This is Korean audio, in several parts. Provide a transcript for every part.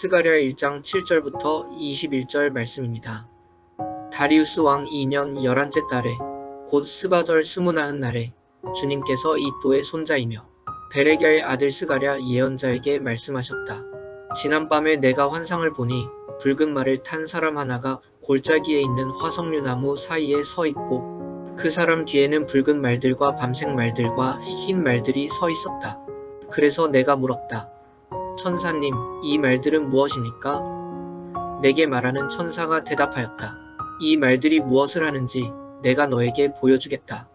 스가랴 1장 7절부터 21절 말씀입니다. 다리우스 왕 2년 11째 달에 곧 스바절 스무나흔 날에 주님께서 이또의 손자이며 베레기아의 아들 스가랴 예언자에게 말씀하셨다. 지난밤에 내가 환상을 보니 붉은 말을 탄 사람 하나가 골짜기에 있는 화석류 나무 사이에 서 있고 그 사람 뒤에는 붉은 말들과 밤색 말들과 흰 말들이 서 있었다. 그래서 내가 물었다. 천사님, 이 말들은 무엇입니까? 내게 말하는 천사가 대답하였다. 이 말들이 무엇을 하는지 내가 너에게 보여주겠다.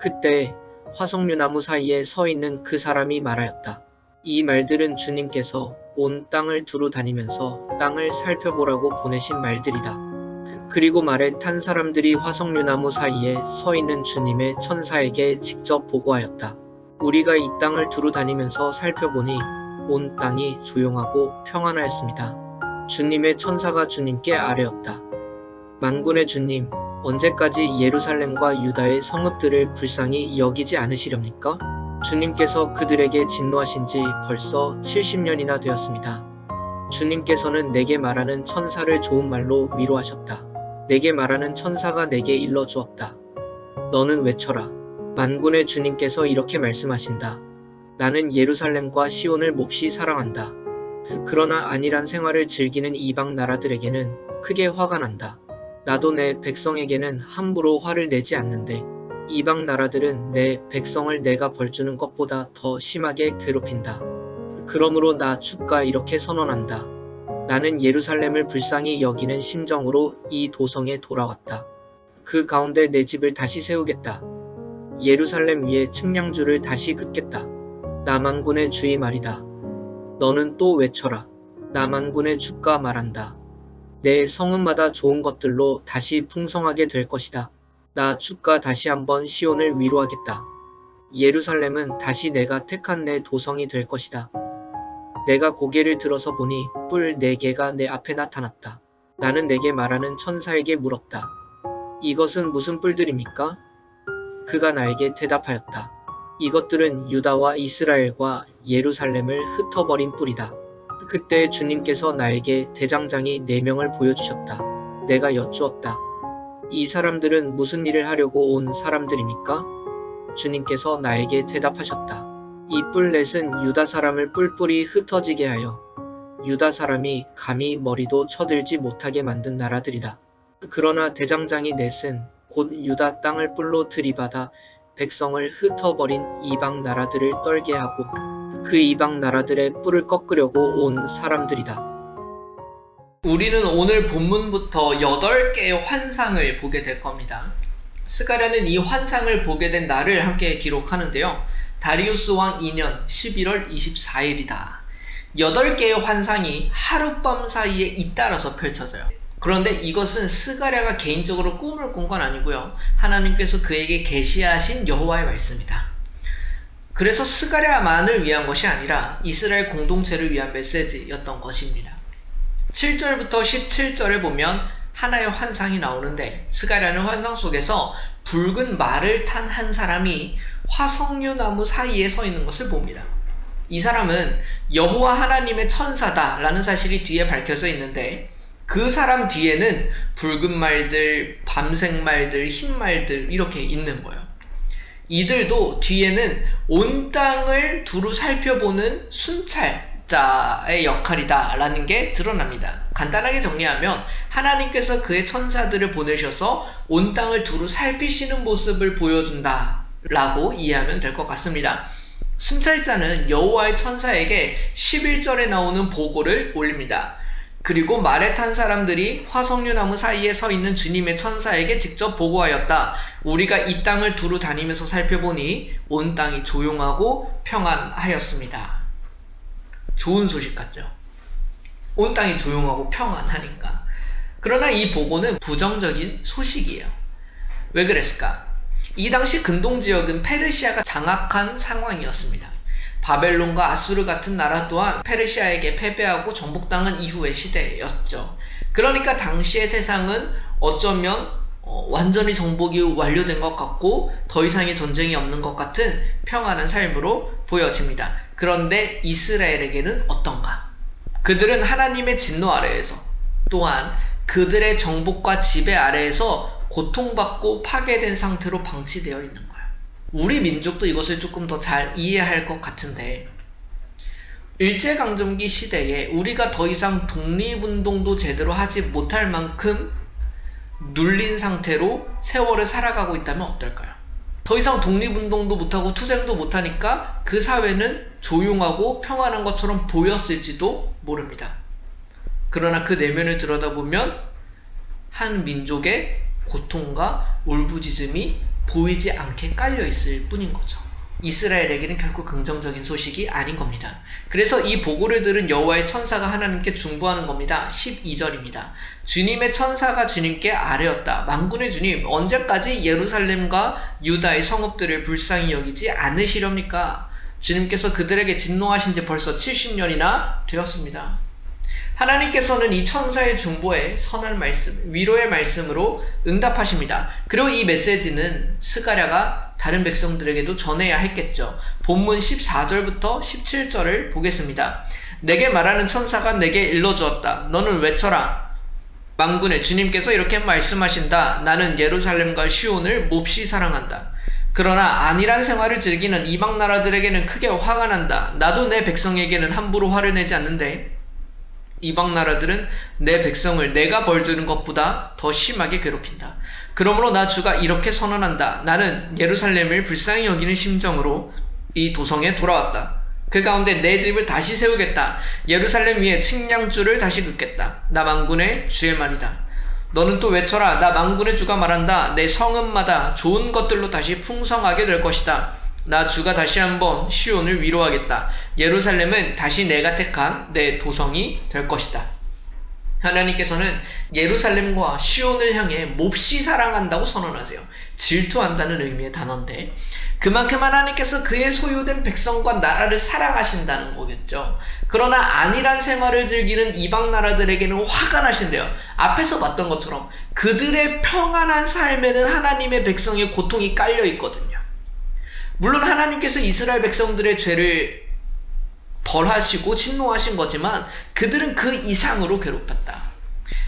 그때 화석류 나무 사이에 서 있는 그 사람이 말하였다. 이 말들은 주님께서 온 땅을 두루 다니면서 땅을 살펴보라고 보내신 말들이다. 그리고 말에 탄 사람들이 화석류 나무 사이에 서 있는 주님의 천사에게 직접 보고하였다. 우리가 이 땅을 두루 다니면서 살펴보니 온 땅이 조용하고 평안하였습니다. 주님의 천사가 주님께 아뢰었다. 만군의 주님, 언제까지 예루살렘과 유다의 성읍들을 불쌍히 여기지 않으시렵니까? 주님께서 그들에게 진노하신 지 벌써 70년이나 되었습니다. 주님께서는 내게 말하는 천사를 좋은 말로 위로하셨다. 내게 말하는 천사가 내게 일러 주었다. 너는 외쳐라. 만군의 주님께서 이렇게 말씀하신다. 나는 예루살렘과 시온을 몹시 사랑한다. 그러나 안일한 생활을 즐기는 이방 나라들에게는 크게 화가 난다. 나도 내 백성에게는 함부로 화를 내지 않는데 이방 나라들은 내 백성을 내가 벌주는 것보다 더 심하게 괴롭힌다. 그러므로 나 주가 이렇게 선언한다. 나는 예루살렘을 불쌍히 여기는 심정으로 이 도성에 돌아왔다. 그 가운데 내 집을 다시 세우겠다. 예루살렘 위에 측량줄을 다시 긋겠다. 남한군의 주의 말이다. 너는 또 외쳐라. 남한군의 주가 말한다. 내 성읍마다 좋은 것들로 다시 풍성하게 될 것이다. 나 주가 다시 한번 시온을 위로하겠다. 예루살렘은 다시 내가 택한 내 도성이 될 것이다. 내가 고개를 들어서 보니 뿔 네 개가 내 앞에 나타났다. 나는 내게 말하는 천사에게 물었다. 이것은 무슨 뿔들입니까? 그가 나에게 대답하였다. 이것들은 유다와 이스라엘과 예루살렘을 흩어버린 뿔이다. 그때 주님께서 나에게 대장장이 네 명을 보여주셨다. 내가 여쭈었다. 이 사람들은 무슨 일을 하려고 온 사람들입니까? 주님께서 나에게 대답하셨다. 이 뿔넷은 유다 사람을 뿔뿔이 흩어지게 하여 유다 사람이 감히 머리도 쳐들지 못하게 만든 나라들이다. 그러나 대장장이 넷은 곧 유다 땅을 뿔로 들이받아 백성을 흩어버린 이방 나라들을 떨게 하고 그 이방 나라들의 뿔을 꺾으려고 온 사람들이다. 우리는 오늘 본문부터 8개의 환상을 보게 될 겁니다. 스가랴는 이 환상을 보게 된 날을 함께 기록하는데요. 다리우스 왕 2년 11월 24일이다. 8개의 환상이 하룻밤 사이에 잇따라서 펼쳐져요. 그런데 이것은 스가랴가 개인적으로 꿈을 꾼 건 아니고요. 하나님께서 그에게 계시하신 여호와의 말씀이다. 그래서 스가랴만을 위한 것이 아니라 이스라엘 공동체를 위한 메시지였던 것입니다. 7절부터 17절을 보면 하나의 환상이 나오는데 스가랴는 환상 속에서 붉은 말을 탄 한 사람이 화석류 나무 사이에 서 있는 것을 봅니다. 이 사람은 여호와 하나님의 천사다라는 사실이 뒤에 밝혀져 있는데 그 사람 뒤에는 붉은 말들, 밤색 말들, 흰 말들 이렇게 있는 거예요. 이들도 뒤에는 온 땅을 두루 살펴보는 순찰자의 역할이다라는 게 드러납니다. 간단하게 정리하면 하나님께서 그의 천사들을 보내셔서 온 땅을 두루 살피시는 모습을 보여준다라고 이해하면 될 것 같습니다. 순찰자는 여호와의 천사에게 11절에 나오는 보고를 올립니다. 그리고 말에 탄 사람들이 화석류 나무 사이에 서 있는 주님의 천사에게 직접 보고하였다. 우리가 이 땅을 두루 다니면서 살펴보니 온 땅이 조용하고 평안하였습니다. 좋은 소식 같죠? 온 땅이 조용하고 평안하니까. 그러나 이 보고는 부정적인 소식이에요. 왜 그랬을까? 이 당시 근동 지역은 페르시아가 장악한 상황이었습니다. 바벨론과 아수르 같은 나라 또한 페르시아에게 패배하고 정복당한 이후의 시대였죠. 그러니까 당시의 세상은 어쩌면 어, 완전히 정복이 완료된 것 같고 더 이상의 전쟁이 없는 것 같은 평안한 삶으로 보여집니다. 그런데 이스라엘에게는 어떤가? 그들은 하나님의 진노 아래에서 또한 그들의 정복과 지배 아래에서 고통받고 파괴된 상태로 방치되어 있는 거예요. 우리 민족도 이것을 조금 더 잘 이해할 것 같은데 일제강점기 시대에 우리가 더 이상 독립운동도 제대로 하지 못할 만큼 눌린 상태로 세월을 살아가고 있다면 어떨까요? 더 이상 독립운동도 못하고 투쟁도 못하니까 그 사회는 조용하고 평안한 것처럼 보였을지도 모릅니다. 그러나 그 내면을 들여다보면 한 민족의 고통과 울부짖음이 보이지 않게 깔려 있을 뿐인 거죠. 이스라엘에게는 결코 긍정적인 소식이 아닌 겁니다. 그래서 이 보고를 들은 여호와의 천사가 하나님께 중보하는 겁니다. 12절입니다. 주님의 천사가 주님께 아뢰었다. 만군의 주님, 언제까지 예루살렘과 유다의 성읍들을 불쌍히 여기지 않으시렵니까? 주님께서 그들에게 진노하신 지 벌써 70년이나 되었습니다. 하나님께서는 이 천사의 중보에 선한 말씀, 위로의 말씀으로 응답하십니다. 그리고 이 메시지는 스가랴가 다른 백성들에게도 전해야 했겠죠. 본문 14절부터 17절을 보겠습니다. 내게 말하는 천사가 내게 일러주었다. 너는 외쳐라. 망군의 주님께서 이렇게 말씀하신다. 나는 예루살렘과 시온을 몹시 사랑한다. 그러나 안일한 생활을 즐기는 이방 나라들에게는 크게 화가 난다. 나도 내 백성에게는 함부로 화를 내지 않는데 이방 나라들은 내 백성을 내가 벌주는 것보다 더 심하게 괴롭힌다. 그러므로 나 주가 이렇게 선언한다. 나는 예루살렘을 불쌍히 여기는 심정으로 이 도성에 돌아왔다. 그 가운데 내 집을 다시 세우겠다. 예루살렘 위에 측량줄을 다시 긋겠다. 나 망군의 주의 말이다. 너는 또 외쳐라. 나 망군의 주가 말한다. 내 성읍마다 좋은 것들로 다시 풍성하게 될 것이다. 나 주가 다시 한번 시온을 위로하겠다. 예루살렘은 다시 내가 택한 내 도성이 될 것이다. 하나님께서는 예루살렘과 시온을 향해 몹시 사랑한다고 선언하세요. 질투한다는 의미의 단어인데 그만큼 하나님께서 그의 소유된 백성과 나라를 사랑하신다는 거겠죠. 그러나 안일한 생활을 즐기는 이방 나라들에게는 화가 나신대요. 앞에서 봤던 것처럼 그들의 평안한 삶에는 하나님의 백성의 고통이 깔려 있거든요. 물론 하나님께서 이스라엘 백성들의 죄를 벌하시고 진노하신 거지만 그들은 그 이상으로 괴롭혔다.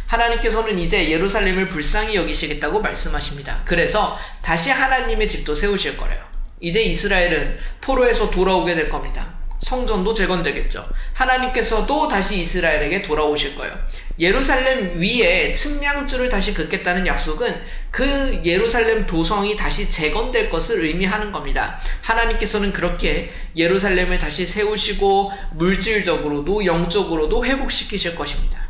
하나님께서는 이제 예루살렘을 불쌍히 여기시겠다고 말씀하십니다. 그래서 다시 하나님의 집도 세우실 거래요. 이제 이스라엘은 포로에서 돌아오게 될 겁니다. 성전도 재건되겠죠. 하나님께서도 다시 이스라엘에게 돌아오실 거예요. 예루살렘 위에 측량줄을 다시 긋겠다는 약속은 그 예루살렘 도성이 다시 재건될 것을 의미하는 겁니다. 하나님께서는 그렇게 예루살렘을 다시 세우시고 물질적으로도 영적으로도 회복시키실 것입니다.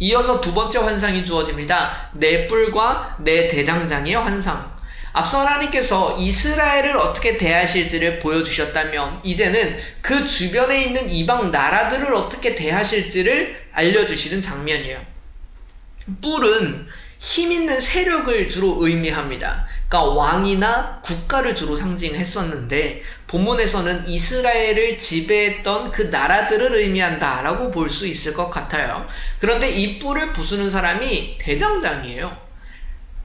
이어서 두 번째 환상이 주어집니다. 내 뿔과 내 대장장의 환상. 앞서 하나님께서 이스라엘을 어떻게 대하실지를 보여주셨다면 이제는 그 주변에 있는 이방 나라들을 어떻게 대하실지를 알려주시는 장면이에요. 뿔은 힘 있는 세력을 주로 의미합니다. 그러니까 왕이나 국가를 주로 상징했었는데 본문에서는 이스라엘을 지배했던 그 나라들을 의미한다라고 볼 수 있을 것 같아요. 그런데 이 뿔을 부수는 사람이 대장장이에요.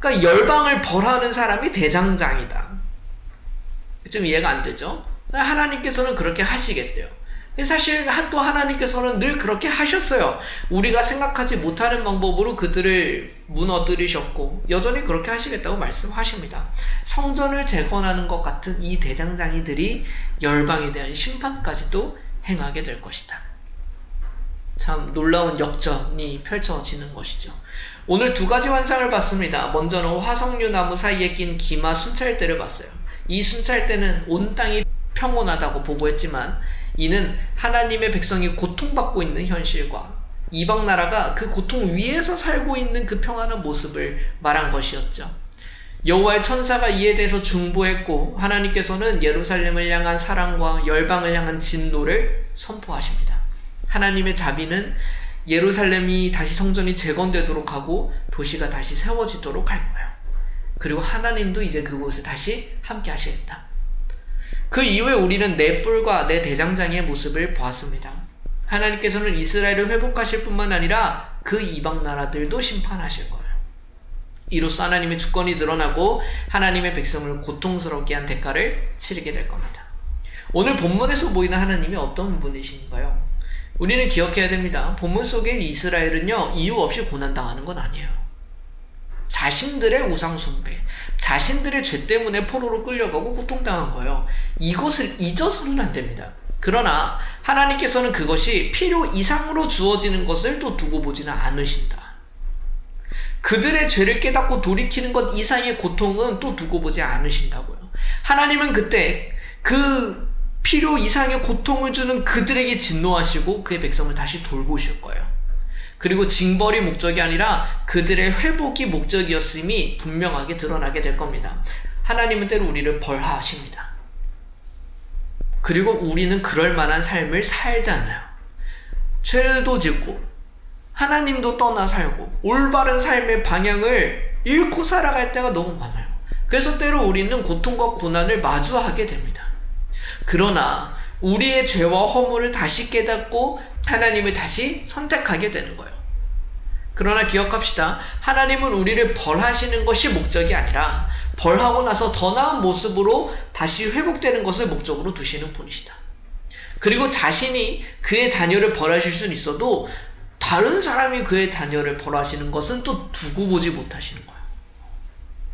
그러니까 열방을 벌하는 사람이 대장장이다. 좀 이해가 안 되죠? 하나님께서는 그렇게 하시겠대요. 사실 또 하나님께서는 늘 그렇게 하셨어요. 우리가 생각하지 못하는 방법으로 그들을 무너뜨리셨고 여전히 그렇게 하시겠다고 말씀하십니다. 성전을 재건하는 것 같은 이 대장장이들이 열방에 대한 심판까지도 행하게 될 것이다. 참 놀라운 역전이 펼쳐지는 것이죠. 오늘 두 가지 환상을 봤습니다. 먼저는 화석류 나무 사이에 낀 기마 순찰대를 봤어요. 이 순찰대는 온 땅이 평온하다고 보고했지만 이는 하나님의 백성이 고통받고 있는 현실과 이방 나라가 그 고통 위에서 살고 있는 그 평안한 모습을 말한 것이었죠. 여호와의 천사가 이에 대해서 중보했고 하나님께서는 예루살렘을 향한 사랑과 열방을 향한 진노를 선포하십니다. 하나님의 자비는 예루살렘이 다시 성전이 재건되도록 하고 도시가 다시 세워지도록 할 거예요. 그리고 하나님도 이제 그곳에 다시 함께 하시겠다. 그 이후에 우리는 내 뿔과 내 대장장이의 모습을 보았습니다. 하나님께서는 이스라엘을 회복하실 뿐만 아니라 그 이방 나라들도 심판하실 거예요. 이로써 하나님의 주권이 드러나고 하나님의 백성을 고통스럽게 한 대가를 치르게 될 겁니다. 오늘 본문에서 보이는 하나님이 어떤 분이신가요? 우리는 기억해야 됩니다. 본문 속의 이스라엘은요, 이유 없이 고난당하는 건 아니에요. 자신들의 우상숭배, 자신들의 죄 때문에 포로로 끌려가고 고통당한 거예요. 이것을 잊어서는 안 됩니다. 그러나 하나님께서는 그것이 필요 이상으로 주어지는 것을 또 두고 보지는 않으신다. 그들의 죄를 깨닫고 돌이키는 것 이상의 고통은 또 두고 보지 않으신다고요. 하나님은 그때 그 필요 이상의 고통을 주는 그들에게 진노하시고 그의 백성을 다시 돌보실 거예요. 그리고 징벌이 목적이 아니라 그들의 회복이 목적이었음이 분명하게 드러나게 될 겁니다. 하나님은 때로 우리를 벌하십니다. 그리고 우리는 그럴 만한 삶을 살잖아요. 죄도 짓고 하나님도 떠나 살고 올바른 삶의 방향을 잃고 살아갈 때가 너무 많아요. 그래서 때로 우리는 고통과 고난을 마주하게 됩니다. 그러나 우리의 죄와 허물을 다시 깨닫고 하나님을 다시 선택하게 되는 거예요. 그러나 기억합시다. 하나님은 우리를 벌하시는 것이 목적이 아니라 벌하고 나서 더 나은 모습으로 다시 회복되는 것을 목적으로 두시는 분이시다. 그리고 자신이 그의 자녀를 벌하실 수는 있어도 다른 사람이 그의 자녀를 벌하시는 것은 또 두고 보지 못하시는 거예요.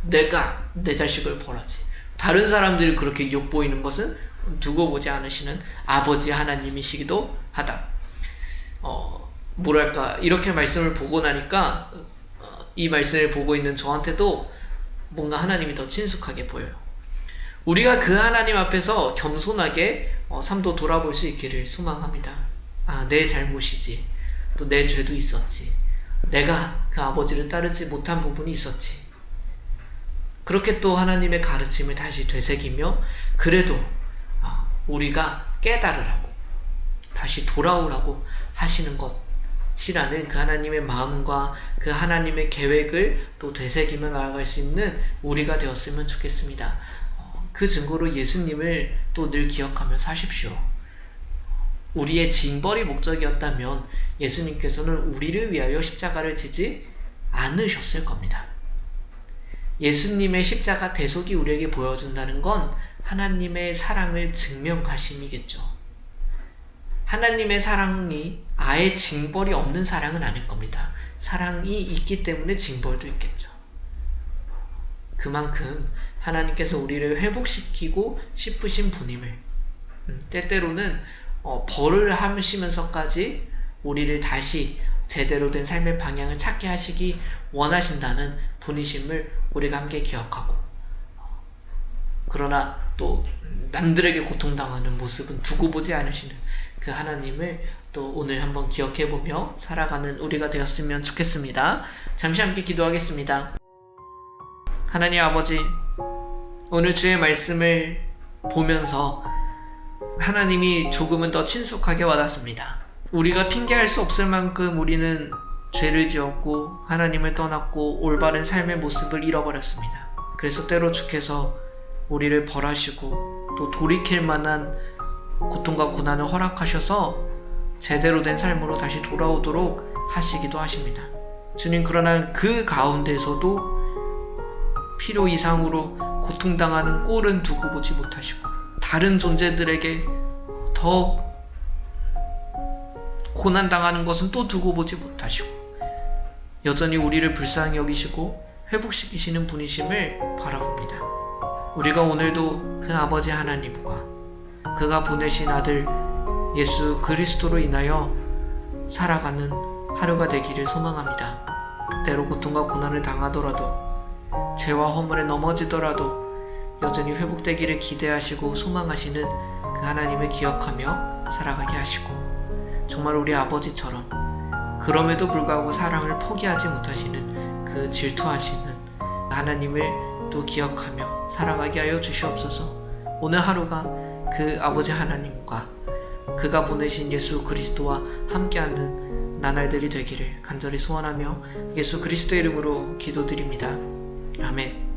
내가 내 자식을 벌하지. 다른 사람들이 그렇게 욕보이는 것은 두고 보지 않으시는 아버지 하나님이시기도 하다. 어, 뭐랄까, 이렇게 말씀을 보고 나니까, 어, 이 말씀을 보고 있는 저한테도 뭔가 하나님이 더 친숙하게 보여요. 우리가 그 하나님 앞에서 겸손하게 어, 삶도 돌아볼 수 있기를 소망합니다. 아, 내 잘못이지. 또 내 죄도 있었지. 내가 그 아버지를 따르지 못한 부분이 있었지. 그렇게 또 하나님의 가르침을 다시 되새기며 그래도 아, 우리가 깨달으라고 다시 돌아오라고 하시는 것이라는 그 하나님의 마음과 그 하나님의 계획을 또 되새기며 나아갈 수 있는 우리가 되었으면 좋겠습니다. 어, 그 증거로 예수님을 또 늘 기억하며 사십시오. 우리의 징벌이 목적이었다면 예수님께서는 우리를 위하여 십자가를 지지 않으셨을 겁니다. 예수님의 십자가 대속이 우리에게 보여준다는 건 하나님의 사랑을 증명하심이겠죠. 하나님의 사랑이 아예 징벌이 없는 사랑은 아닐 겁니다. 사랑이 있기 때문에 징벌도 있겠죠. 그만큼 하나님께서 우리를 회복시키고 싶으신 분임을 음, 때때로는 어, 벌을 하시면서까지 우리를 다시 제대로 된 삶의 방향을 찾게 하시기 원하신다는 분이심을 우리가 함께 기억하고 그러나 또 남들에게 고통당하는 모습은 두고 보지 않으시는 그 하나님을 또 오늘 한번 기억해 보며 살아가는 우리가 되었으면 좋겠습니다. 잠시 함께 기도하겠습니다. 하나님 아버지, 오늘 주의 말씀을 보면서 하나님이 조금은 더 친숙하게 와닿습니다. 우리가 핑계할 수 없을 만큼 우리는 죄를 지었고 하나님을 떠났고 올바른 삶의 모습을 잃어버렸습니다. 그래서 때로 주께서 우리를 벌하시고 또 돌이킬 만한 고통과 고난을 허락하셔서 제대로 된 삶으로 다시 돌아오도록 하시기도 하십니다. 주님 그러나 그 가운데서도 필요 이상으로 고통당하는 꼴은 두고 보지 못하시고 다른 존재들에게 더 고난당하는 것은 또 두고 보지 못하시고 여전히 우리를 불쌍히 여기시고 회복시키시는 분이심을 바라봅니다. 우리가 오늘도 그 아버지 하나님과 그가 보내신 아들 예수 그리스도로 인하여 살아가는 하루가 되기를 소망합니다. 때로 고통과 고난을 당하더라도 죄와 허물에 넘어지더라도 여전히 회복되기를 기대하시고 소망하시는 그 하나님을 기억하며 살아가게 하시고 정말 우리 아버지처럼 그럼에도 불구하고 사랑을 포기하지 못하시는 그 질투하시는 하나님을 또 기억하며 살아가게 하여 주시옵소서. 오늘 하루가 그 아버지 하나님과 그가 보내신 예수 그리스도와 함께하는 나날들이 되기를 간절히 소원하며 예수 그리스도의 이름으로 기도드립니다. 아멘.